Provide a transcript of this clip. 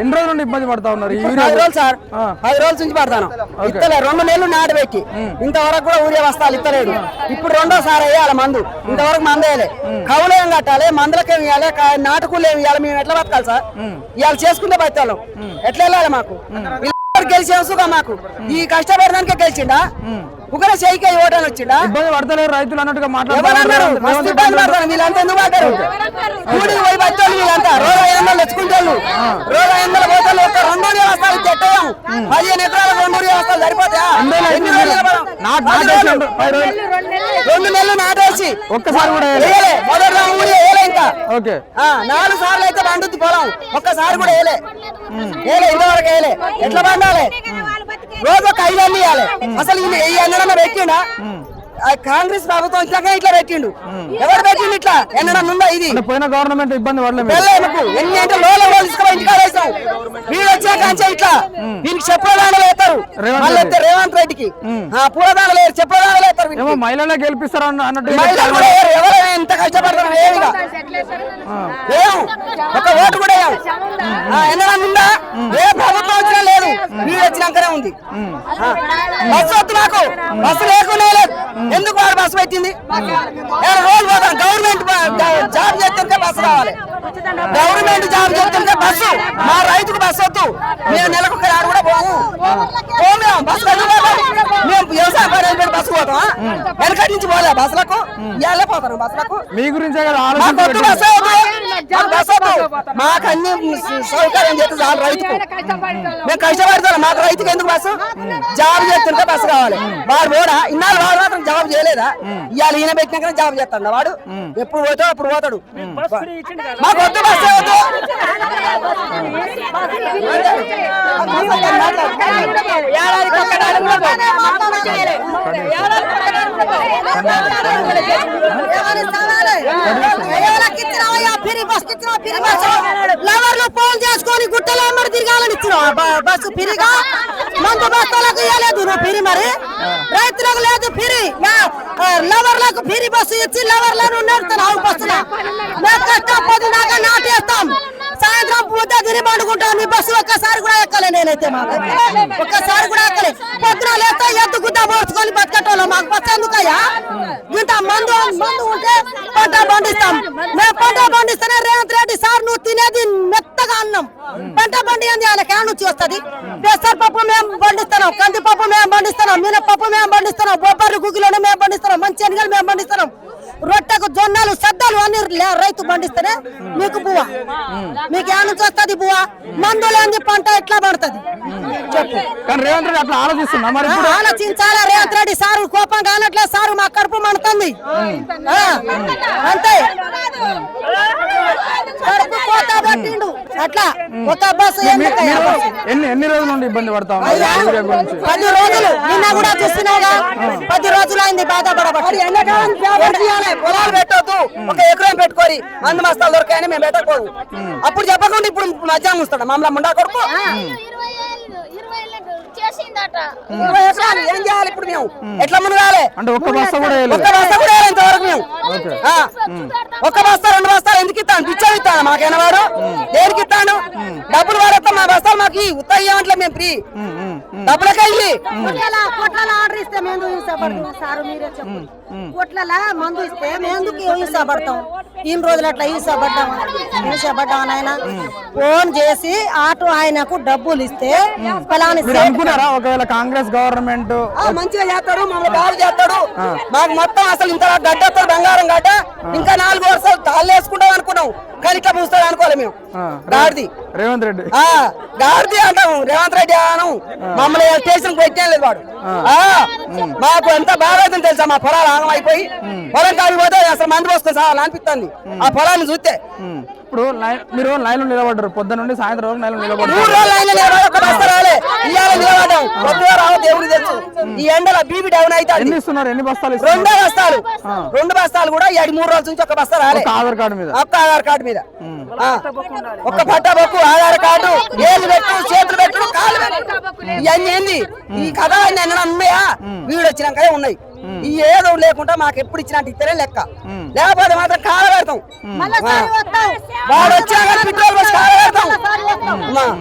ఎన్ని రోజుల నుండి ఇబ్బంది పడతా ఉన్నారు పది రోజులు సార్. పది రోజుల నుంచి పడతాను. ఇస్తలే రెండు నెలలు నాటు పెట్టి. ఇంతవరకు కూడా ఊరియా వస్తాలు ఇస్తలేడు ఇప్పుడు రెండోసారి వేయాలి మందు. ఇంతవరకు మందు వేయలే. కవులు ఏం కట్టాలి? మందులకు ఏం ఇవ్వాలి నాటుకులు ఏమి ఇవ్వాలి మేము ఎట్లా బతకాలి సార్? ఇవాళ చేసుకుంటే బతాం ఎట్లా వెళ్ళాలి మాకు? గెలిచే సుఖం మాకు. ఈ కష్టపడడానికే గెలిచిండా? ఒకరే చేయికే ఓటాన్ని వచ్చిండా? ఇబ్బంది పడతలేరు రైతులు అన్నట్టుగా పడతారు. వీళ్ళంతా ఎందుకు పడ్డారు కూడి పోయి బట్టోళ్ళు వీళ్ళంతా రోజు ఐదు వందలు తెచ్చుకుంటారు రోజు ఐదు వందల పోతారు ఒక రెండు వ్యవస్థలు చెట్టం పదిహేను ఎకరాలకు రెండు వ్యవస్థలు సరిపోతాయా? రెండు నెలలు నాటేసి. ఒక్కసారి కూడా వేయలే. వేయలే. మొదటి రౌండ్ కూడా వేయలే ఇంకా. ఓకే. ఆ, నాలుగు సార్లు అయితే పండుద్ది పొలం. ఒక్కసారి కూడా వేయలే. వేయలే ఇంతవరకు వేయలే. ఎట్లా పండాలి? రోజు ఒక ఐదు అన్ని ఇవ్వాలి అసలు ఈయన ఈ ఎన్నడన్నా పెట్టిండా? కాంగ్రెస్ ప్రభుత్వం వచ్చాక ఇట్లా పెట్టిండు. ఎవరు పెట్టిండు ఇట్లా? ఎన్నడన్నా ఉందా ఇది? పోయిన గవర్నమెంట్ ఇబ్బంది పడలేదు. ఎన్ని అంటే లోల వేసాం వీళ్ళు వచ్చాక అంచే ఇట్లా. దీనికి చెప్పదానలు వేస్తారు. రేవంత్ మళ్ళీ వస్తే రేవంత్ రెడ్డికి. ఆ పూలదానలు వేరు చెప్పదానలు వేస్తారు. ఏమో మహిళలే గెలిపిస్తారు అన్న- అన్నట్టు. ఎవరు ఎంత కష్టపడతారు? ఏమిగా? ఏం ఒక ఓటు కూడా ఎన్నడా ఉందా? ఏ ప్రభుత్వం వీడు వచ్చినాకనే ఉంది. బస్సు వద్దు నాకు బస్సు లేకుండా లేదు. ఎందుకు వాడు బస్సు పెట్టింది? నేను రోజు పోతాను గవర్నమెంట్ జాబ్ చేస్తుంటే బస్సు కావాలి గవర్నమెంట్ జాబ్ చేస్తుంటే బస్సు. మా రైతుకు బస్సు వద్దు. మేము నెలకు ఒక ఆరు కూడా పోము. పోము బస్సు? మేము వ్యవసాయ పని బస్సు పోతాం. వెనకటి నుంచి పోలే బస్సులకు. ఇవాళ పోతాను బస్సులకు. మీ గురించే కదా బస్సు. మాకు అన్ని సౌకర్యం చేస్తే చాలు రైతుకు. మేము కష్టపడతాం మాకు రైతుకి ఎందుకు బస్సు? జాబ్ చేస్తుంటే బస్సు కావాలి. వాడు పోడా? ఇన్నాళ్ళు వాడు మాత్రం జాబ్ చేయలేదా? ఇవాళ ఈయన పెట్టినాక జాబ్ చేస్తాడు వాడు? ఎప్పుడు పోతాడు అప్పుడు పోతాడు. మాకు వద్దు బస్సు వద్దు. ఏడాదికి ఒక్క నాలుగు కూడా పోదు. లవర్లు ఫోన్ చేసుకొని గుట్టలు అమ్మడి తిరగాలని ఇచ్చినావు. బస్సు పిరిగా మందు బస్తాలకు ఇవ్వలేదు నువ్వు పిరి మరి. రైతులకు లేదు పిరి లవర్లకు పిరి బస్సు ఇచ్చి లవర్లను నేర్తున్నావు బస్సులో. మేము కష్టం పొద్దునాక నాటేస్తాం. సాయంత్రం పూట తిరిగి పండుకుంటాం మీ బస్సు ఒక్కసారి కూడా ఎక్కలే నేనైతే మాకు. ఒక్కసారి కూడా ఎక్కలే. పొద్దున లేస్తా ఎద్దు గుద్ద పోర్చుకొని బతకటోళ్ళం. మాకు బస్సు ఎందుకయ్యా? ఇంత మందు మందు ఉంటే పంట పండిస్తాం. మేము పంట పండిస్తేనే రేవంత్ రెడ్డి సార్ నువ్వు తినేది మెత్తగా అన్నం. పంట పండి ఏం చేయాలి క్యాన్ నుంచి వస్తుంది. పెసర పప్పు మేము పండిస్తున్నాం కంది పప్పు మేము పండిస్తున్నాం మినపప్పు మేము పండిస్తున్నాం బొబ్బరి గుగ్గిలను మేము పండిస్తున్నాం మంచి శనగలు మేము పండిస్తున్నాం. రొట్టెకు జొన్నలు సద్దలు అన్ని లే- రైతు పండిస్తేనే మీకు బువ్వ మీకు ఏడ నుంచి వస్తుంది బువ్వ మందు లేని పంట ఎట్లా పడుతుంది? ఆలోచించాలా రేవంత్ రెడ్డి? సారు కోపం కానట్లే సారు మా కడుపు మండుతుంది. అంతే. అట్లా ఒక బస్సు? ఎన్ని ఎన్ని రోజుల నుండి ఇబ్బంది పడతా ఉన్నారు పది రోజులు నిన్న కూడా చూస్తున్నావుగా? పది రోజులు అయింది బాధపడబట్టి ఎండాకాలం పొలాలు పెట్టొద్దు. ఒక ఎకరం పెట్టుకోరి మందు మస్తాలు దొరకాయని మేము పెట్టకూడదు. అప్పుడు చెప్పకుండా ఇప్పుడు మధ్యాహ్నం వస్తాడు మమ్మల్ని ముండా కొడుకు. ఇరవై ఏళ్ళు ఇరవై ఏళ్ళు చేసిందట ఇరవై ఎకరాలు ఏం చేయాలి ఇప్పుడు మేము? ఎట్లా మునగాలి అంటే ఒక్క బస్తా కూడా వేయలేదు. ఒక్క బస్తా కూడా ఇంతవరకు మేము. ఆ. ఒక్క బస్తా రెండు బస్తాలు ఎందుకు ఇస్తాను? పిచ్చర్ ఇస్తాను మాకైనా వాడు? దేనికి ఇస్తాను? డబ్బులు వాడతాం మా బస్తాలు మాకు ఇవ్వట్లే మేము ఫ్రీ. డబ్బులకే ఇల్లి కొట్ల ఆర్డర్ ఇస్తే మేము హింసపడతాం సారు మీరే చెప్పు కొట్ల మందు ఇస్తే మేము ఎందుకు హింసపడతాం ఇన్ని రోజులు అట్లా హింసపడ్డాం హింసపడ్డాం ఆయన ఫోన్ చేసి ఆటో ఆయనకు డబ్బులు ఇస్తే ఫలాని అనుకున్నారా? ఒకవేళ కాంగ్రెస్ గవర్నమెంట్ ఆ, మంచిగా చేస్తాడు మమ్మల్ని బాగా చేస్తాడు. మాకు మొత్తం అసలు ఇంత గడ్డ వస్తాడు బంగారం గడ్డ. ఇంకా నాలుగు వరుసలు తాళ్ళు వేసుకుంటాం అనుకున్నాం. కానీ ఇట్లా పూస్తాడు అనుకోలే మేము. గాడిది. రేవంత్ రెడ్డి. ఆ గాడిది అంటాం. రేవంత్ రెడ్డి అనం మమ్మల్ని స్టేషన్ పెట్టేం లేదు వాడు. ఆ, మాకు ఎంత బాగా అవుతుంది తెలుసా? మా పొలాలు ఆగం అయిపోయి పొలం కాడికి పోతే అసలు మంది వస్తుంది సార్ అనిపిస్తుంది. ఆ పొలాన్ని చూస్తే. ఇప్పుడు లైన్ మీరు లైన్ నిలబడ్డారు. పొద్దున్న నుండి సాయంత్రం వరకు లైన్ నిలబడ్డారు. తెలుసు. ఈ ఎండల బీపీ డౌన్ అవుతుంది. ఎన్ని ఇస్తున్నారు? ఎన్ని బస్తాలు ఇస్తున్నారు? రెండే బస్తాలు. రెండు బస్తాలు కూడా ఏడు మూడు రోజుల నుంచి ఒక బస్తా రాలే. ఒక ఆధార్ కార్డు మీద. ఒక్క ఆధార్ కార్డు మీద. ఒక్క పట్ట బొక్కు ఆధార్ కార్డు ఏళ్ళు పెట్టు చేతులు పెట్టు కాళ్ళు పెట్టు. ఇవన్నీ ఏంది? ఈ కథ అన్ని ఉన్నాయా? వీడు వచ్చినాకనే ఉన్నాయి. ఈ ఏదో లేకుండా మాకు ఎప్పుడు ఇచ్చినట్టు ఇస్తేనే లెక్క. లేకపోతే మాత్రం కాల పెడతాం. వాడు వచ్చాక పెట్రోల్ కాల పెడతాం.